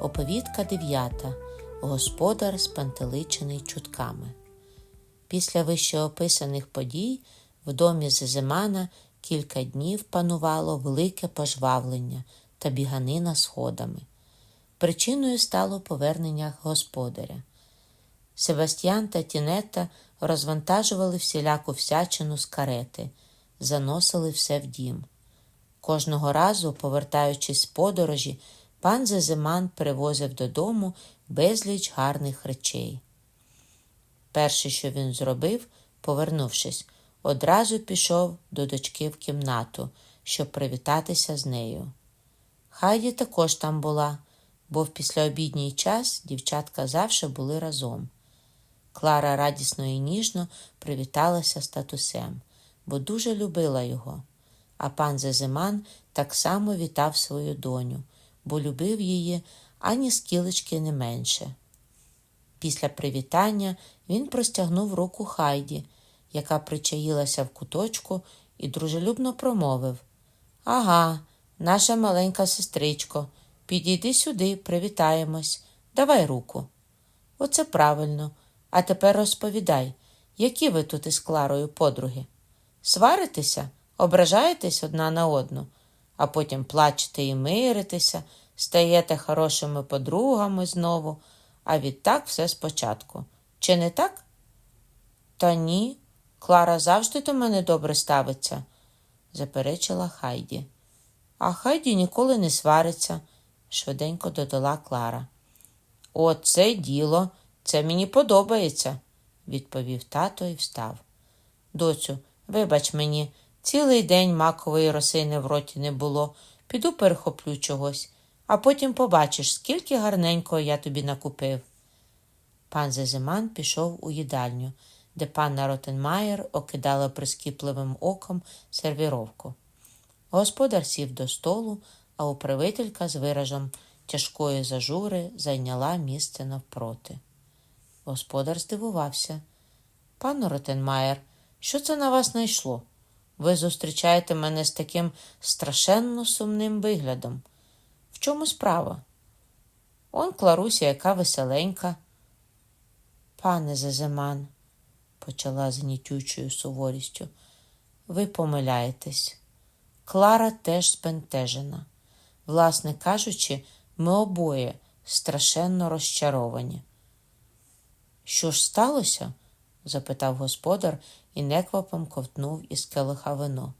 Оповідка дев'ята. Господар спантеличений чутками. Після вищеописаних подій в домі Зезимана кілька днів панувало велике пожвавлення та біганина сходами. Причиною стало повернення господаря. Себастьян та Тінетта розвантажували всіляку всячину з карети, заносили все в дім. Кожного разу, повертаючись з подорожі, пан Зезиман привозив додому безліч гарних речей. Перше, що він зробив, повернувшись, одразу пішов до дочки в кімнату, щоб привітатися з нею. Хайді також там була, бо в післяобідній час дівчатка завжди були разом. Клара радісно і ніжно привіталася з татусем, бо дуже любила його. А пан Зезиман так само вітав свою доню, бо любив її ані скілечки не менше. Після привітання він простягнув руку Хайді, яка причаїлася в куточку, і дружелюбно промовив Ага, наша маленька сестричко, підійди сюди, привітаємось, давай руку. Оце правильно. А тепер розповідай, які ви тут із Кларою подруги? Сваритеся, ображаєтесь одна на одну, а потім плачете і миритеся, стаєте хорошими подругами знову, а відтак все спочатку. Чи не так? Та ні, Клара завжди до мене добре ставиться, заперечила Хайді. А Хайді ніколи не свариться, швиденько додала Клара. Оце діло, це мені подобається, відповів тато і встав. Доцю, вибач мені, цілий день макової росини в роті не було. Піду перехоплю чогось, а потім побачиш, скільки гарненького я тобі накупив. Пан Зезиман пішов у їдальню, де панна Ротенмаєр окидала прискіпливим оком сервіровку. Господар сів до столу, а управителька з виражем тяжкої зажури зайняла місце навпроти. Господар здивувався. Пане Ротенмаєр, що це на вас найшло? Ви зустрічаєте мене з таким страшенно сумним виглядом. В чому справа? Он Кларуся, яка веселенька. Пане Зазиман, почала з гнітючою суворістю, ви помиляєтесь. Клара теж збентежена. Власне кажучи, ми обоє страшенно розчаровані. Що ж сталося? запитав господар і неквапом ковтнув із келиха вино.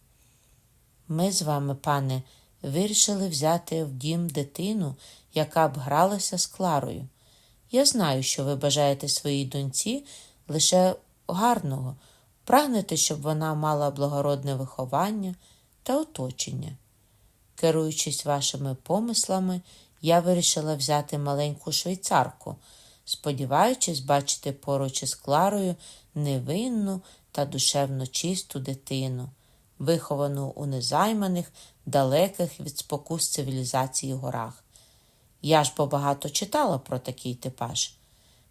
Ми з вами, пане, вирішили взяти в дім дитину, яка б гралася з Кларою. Я знаю, що ви бажаєте своїй доньці лише гарного, прагнете, щоб вона мала благородне виховання та оточення. Керуючись вашими помислами, я вирішила взяти маленьку швейцарку, сподіваючись бачити поруч із Кларою невинну та душевно чисту дитину, виховану у незайманих, далеких від спокус цивілізації горах. Я ж побагато читала про такий типаж.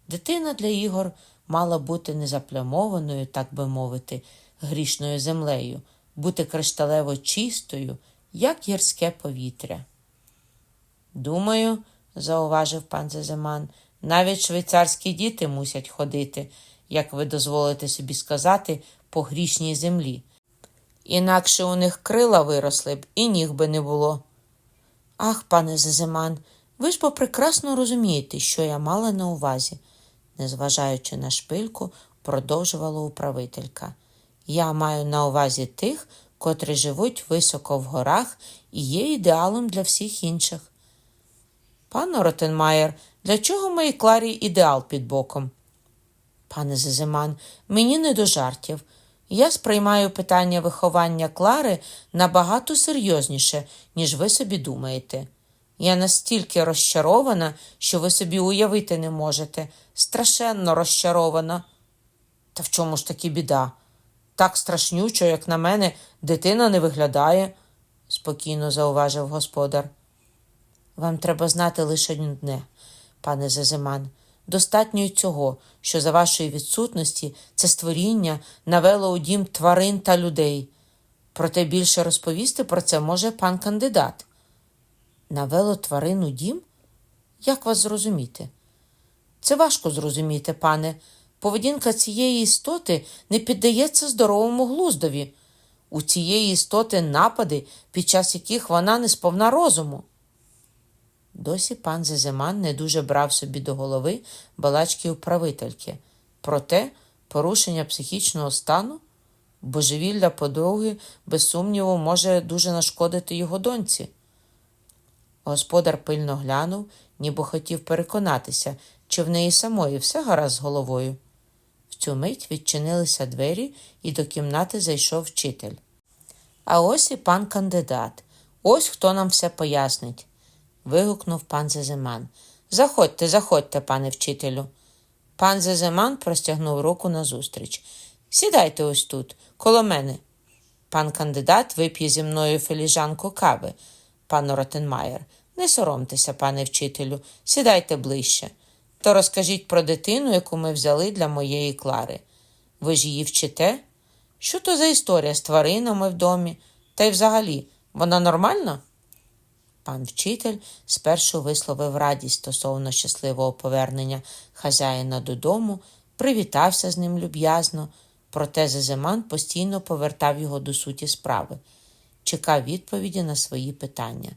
Дитина для ігор мала бути незаплямованою, так би мовити, грішною землею, бути кришталево чистою, як гірське повітря. Думаю, зауважив пан Зазиман, навіть швейцарські діти мусять ходити, як ви дозволите собі сказати, по грішній землі. Інакше у них крила виросли б і ніг би не було. Ах, пане Зазиман, ви ж бо прекрасно розумієте, що я мала на увазі, незважаючи на шпильку, продовжувала управителька. Я маю на увазі тих, котрі живуть високо в горах і є ідеалом для всіх інших. Пане Ротенмаєр, для чого моїй Кларі ідеал під боком? Пане Зазиман, мені не до жартів. Я сприймаю питання виховання Клари набагато серйозніше, ніж ви собі думаєте. Я настільки розчарована, що ви собі уявити не можете. Страшенно розчарована. Та в чому ж таки біда? Так страшнючо, як на мене, дитина не виглядає, спокійно зауважив господар. Вам треба знати лише одне, пане Зазиман. Достатньо й цього, що за вашої відсутності це створіння навело у дім тварин та людей. Проте більше розповісти про це може пан кандидат. Навело тварин у дім? Як вас зрозуміти? Це важко зрозуміти, пане. Поведінка цієї істоти не піддається здоровому глуздові. У цієї істоти напади, під час яких вона не сповна розуму. Досі пан Зеземан не дуже брав собі до голови балачки управительки. Проте порушення психічного стану, божевілля подруги, без сумніву, може дуже нашкодити його доньці. Господар пильно глянув, ніби хотів переконатися, чи в неї самої все гаразд з головою. В цю мить відчинилися двері, і до кімнати зайшов вчитель. А ось і пан кандидат. Ось хто нам все пояснить. Вигукнув пан Зеземан. Заходьте, заходьте, пане вчителю. Пан Зеземан простягнув руку назустріч. Сідайте ось тут, коло мене. Пан кандидат вип'є зі мною філіжанку кави, пан Ротенмаєр. Не соромтеся, пане вчителю, сідайте ближче. То розкажіть про дитину, яку ми взяли для моєї Клари. Ви ж її вчите? Що то за історія з тваринами в домі? Та й взагалі, вона нормальна? Пан вчитель спершу висловив радість стосовно щасливого повернення хазяїна додому, привітався з ним люб'язно, проте Зазиман постійно повертав його до суті справи, чекав відповіді на свої питання.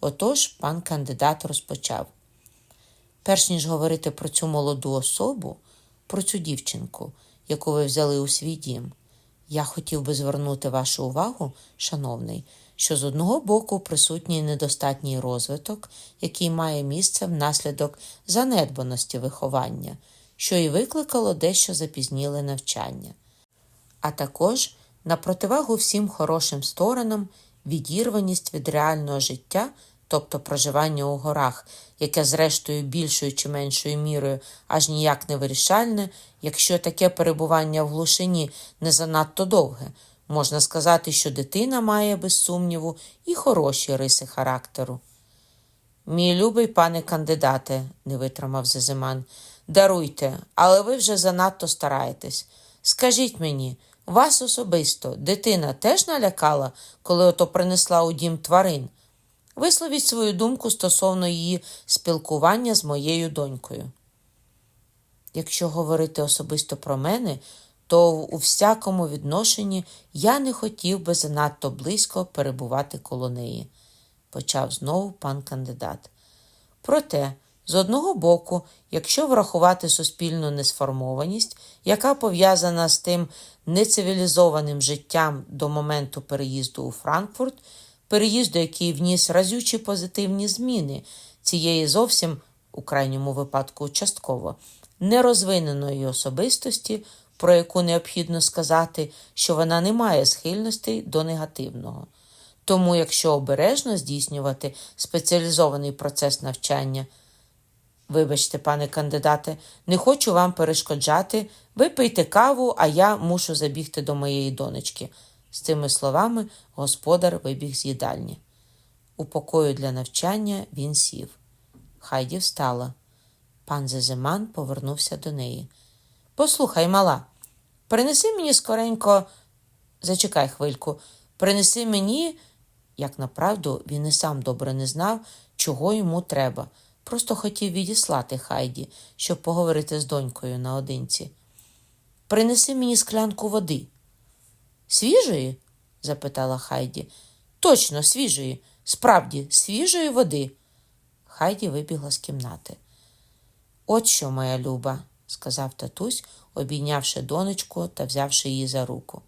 Отож пан кандидат розпочав. Перш ніж говорити про цю молоду особу, про цю дівчинку, яку ви взяли у свій дім, я хотів би звернути вашу увагу, шановний, що з одного боку присутній недостатній розвиток, який має місце внаслідок занедбаності виховання, що і викликало дещо запізніле навчання, а також на противагу всім хорошим сторонам відірваність від реального життя тобто проживання у горах, яке, зрештою, більшою чи меншою мірою аж ніяк не вирішальне, якщо таке перебування в глушині не занадто довге, можна сказати, що дитина має, без сумніву, і хороші риси характеру. Мій любий пане кандидате, не витримав Зазиман, даруйте, але ви вже занадто стараєтесь. Скажіть мені, вас особисто дитина теж налякала, коли ото принесла у дім тварин? Висловіть свою думку стосовно її спілкування з моєю донькою. Якщо говорити особисто про мене, то у всякому відношенні я не хотів би занадто близько перебувати коло неї, почав знову пан кандидат. Проте, з одного боку, якщо врахувати суспільну несформованість, яка пов'язана з тим нецивілізованим життям до моменту переїзду у Франкфурт, переїзду, який вніс разючі позитивні зміни цієї зовсім, у крайньому випадку, частково нерозвиненої особистості, про яку необхідно сказати, що вона не має схильностей до негативного. Тому, якщо обережно здійснювати спеціалізований процес навчання, вибачте, пане кандидате, не хочу вам перешкоджати, випийте каву, а я мушу забігти до моєї донечки. З цими словами господар вибіг з їдальні. У покою для навчання він сів. Хайді встала. Пан Зезиман повернувся до неї. Послухай, мала, принеси мені скоренько, зачекай хвильку, принеси мені, як направду, він і сам добре не знав, чого йому треба. Просто хотів відіслати Хайді, щоб поговорити з донькою наодинці. Принеси мені склянку води. Свіжої? запитала Хайді. Точно, свіжої, справді, свіжої води. Хайді вибігла з кімнати. От що, моя люба, сказав татусь, обійнявши донечку та взявши її за руку.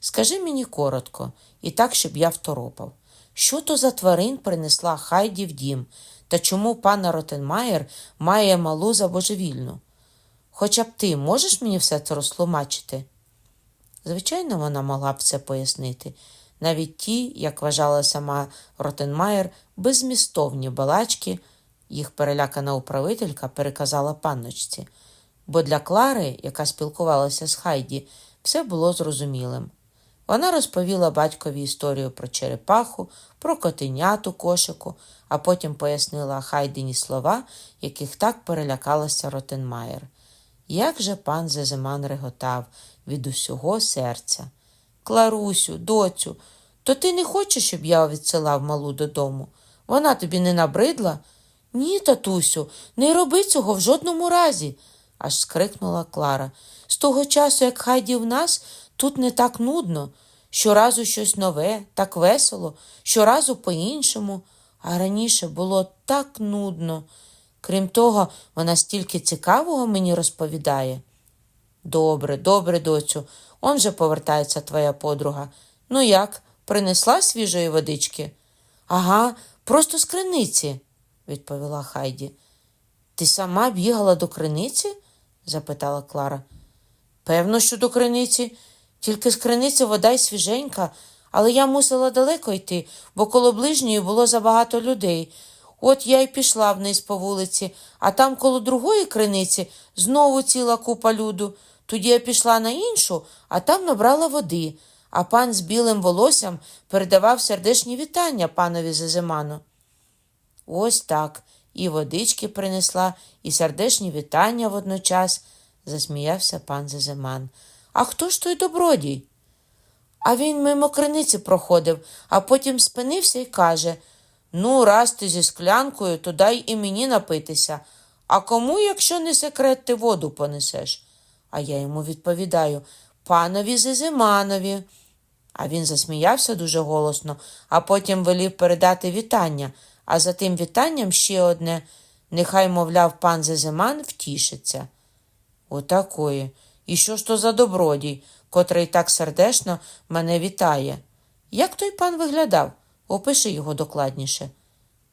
Скажи мені коротко, і так, щоб я второпав. Що то за тварин принесла Хайді в дім, та чому пана Ротенмаєр має малу за божевільну? Хоча б ти можеш мені все це розтлумачити? Звичайно, вона могла б це пояснити. Навіть ті, як вважала сама Ротенмаєр, безмістовні балачки, їх перелякана управителька переказала панночці, бо для Клари, яка спілкувалася з Хайді, все було зрозумілим. Вона розповіла батькові історію про черепаху, про котеняту кошику, а потім пояснила Хайдині слова, яких так перелякалася Ротенмаєр. Як же пан Зезиман реготав від усього серця. Кларусю, доцю, то ти не хочеш, щоб я відсилав малу додому? Вона тобі не набридла? Ні, татусю, не роби цього в жодному разі, аж скрикнула Клара. З того часу, як Хайді в нас, тут не так нудно. Щоразу щось нове, так весело, щоразу по-іншому, а раніше було так нудно. Крім того, вона стільки цікавого мені розповідає. Добре, добре, доцю, он же повертається твоя подруга. Ну як, принесла свіжої водички? Ага, просто з криниці, відповіла Хайді. Ти сама бігала до криниці? Запитала Клара. Певно, що до криниці, тільки з криниці вода й свіженька, але я мусила далеко йти, бо коло ближньої було забагато людей. От я й пішла вниз по вулиці, а там коло другої криниці знову ціла купа люду. Тоді я пішла на іншу, а там набрала води, а пан з білим волоссям передавав сердечні вітання панові Зазиману. Ось так. І водички принесла, і сердечні вітання водночас, засміявся пан Зазиман. А хто ж той добродій? А він мимо криниці проходив, а потім спинився і каже Ну, раз ти зі склянкою, то дай і мені напитися. А кому, якщо не секрет, ти воду понесеш? А я йому відповідаю панові Зизиманові. А він засміявся дуже голосно, а потім велів передати вітання, а за тим вітанням ще одне нехай, мовляв, пан Зизиман втішиться. Отакої. І що ж то за добродій, котрий так сердечно мене вітає? Як той пан виглядав? Опиши його докладніше,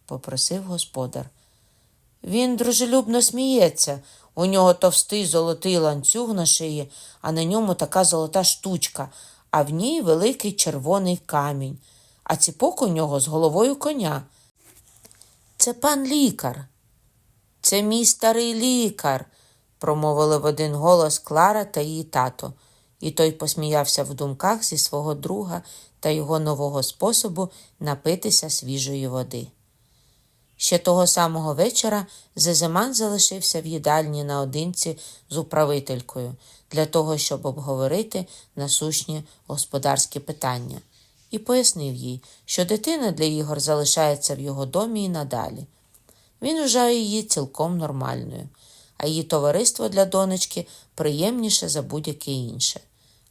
попросив господар. Він дружелюбно сміється. У нього товстий золотий ланцюг на шиї, а на ньому така золота штучка, а в ній великий червоний камінь, а ціпок у нього з головою коня. Це пан лікар. Це мій старий лікар, промовили в один голос Клара та її тато, і той посміявся в думках зі свого друга та його нового способу напитися свіжої води. Ще того самого вечора Зеземан залишився в їдальні наодинці з управителькою для того, щоб обговорити насущні господарські питання, і пояснив їй, що дитина для ігор залишається в його домі і надалі. Він вважає її цілком нормальною, а її товариство для донечки приємніше за будь-яке інше.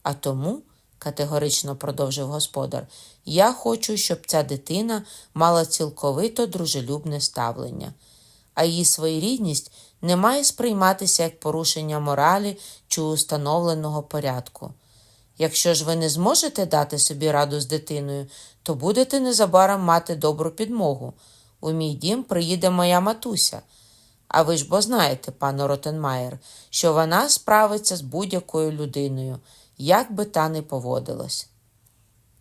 А тому категорично продовжив господар. Я хочу, щоб ця дитина мала цілковито дружелюбне ставлення, а її своєрідність не має сприйматися як порушення моралі чи установленого порядку. Якщо ж ви не зможете дати собі раду з дитиною, то будете незабаром мати добру підмогу. У мій дім приїде моя матуся. А ви ж бо знаєте, пане Ротенмаєр, що вона справиться з будь-якою людиною як би та не поводилась.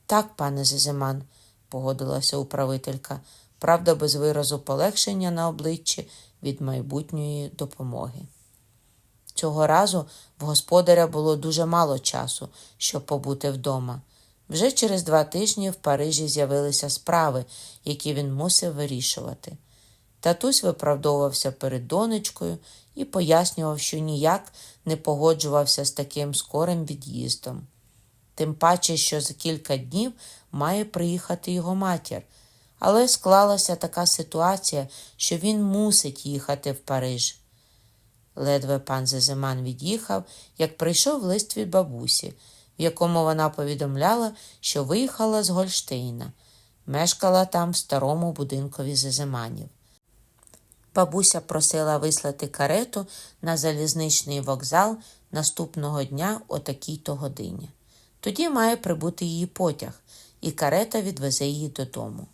Так, пане Зизиман, погодилася управителька, правда, без виразу полегшення на обличчі від майбутньої допомоги. Цього разу в господаря було дуже мало часу, щоб побути вдома. Вже через два тижні в Парижі з'явилися справи, які він мусив вирішувати. Татусь виправдовувався перед донечкою і пояснював, що ніяк не погоджувався з таким скорим від'їздом. Тим паче, що за кілька днів має приїхати його матір, але склалася така ситуація, що він мусить їхати в Париж. Ледве пан Зезиман від'їхав, як прийшов лист від бабусі, в якому вона повідомляла, що виїхала з Гольштейна, мешкала там в старому будинкові Зезиманів. Бабуся просила вислати карету на залізничний вокзал наступного дня о такій-то годині. Тоді має прибути її потяг, і карета відвезе її додому.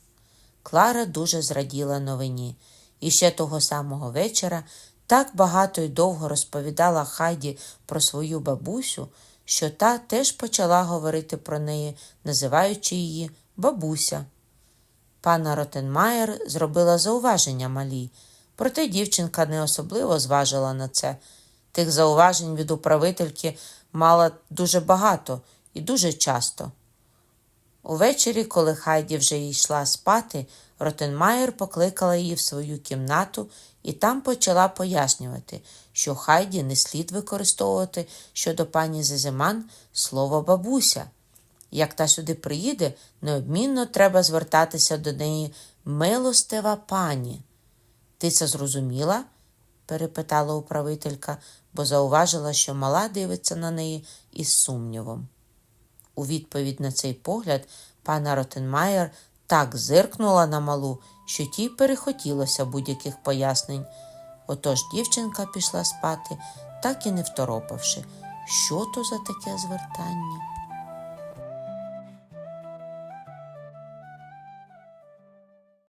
Клара дуже зраділа новині, і ще того самого вечора так багато й довго розповідала Хайді про свою бабусю, що та теж почала говорити про неї, називаючи її бабуся. Пана Ротенмаєр зробила зауваження малій. Проте дівчинка не особливо зважила на це. Тих зауважень від управительки мала дуже багато і дуже часто. Увечері, коли Хайді вже йшла спати, Ротенмаєр покликала її в свою кімнату і там почала пояснювати, що Хайді не слід використовувати щодо пані Зезиман слово бабуся. Як та сюди приїде, неодмінно треба звертатися до неї милостива пані. Ти це зрозуміла? перепитала управителька, бо зауважила, що мала дивиться на неї із сумнівом. У відповідь на цей погляд пана Ротенмаєр так зиркнула на малу, що тій перехотілося будь-яких пояснень. Отож дівчинка пішла спати, так і не второпавши, що то за таке звертання.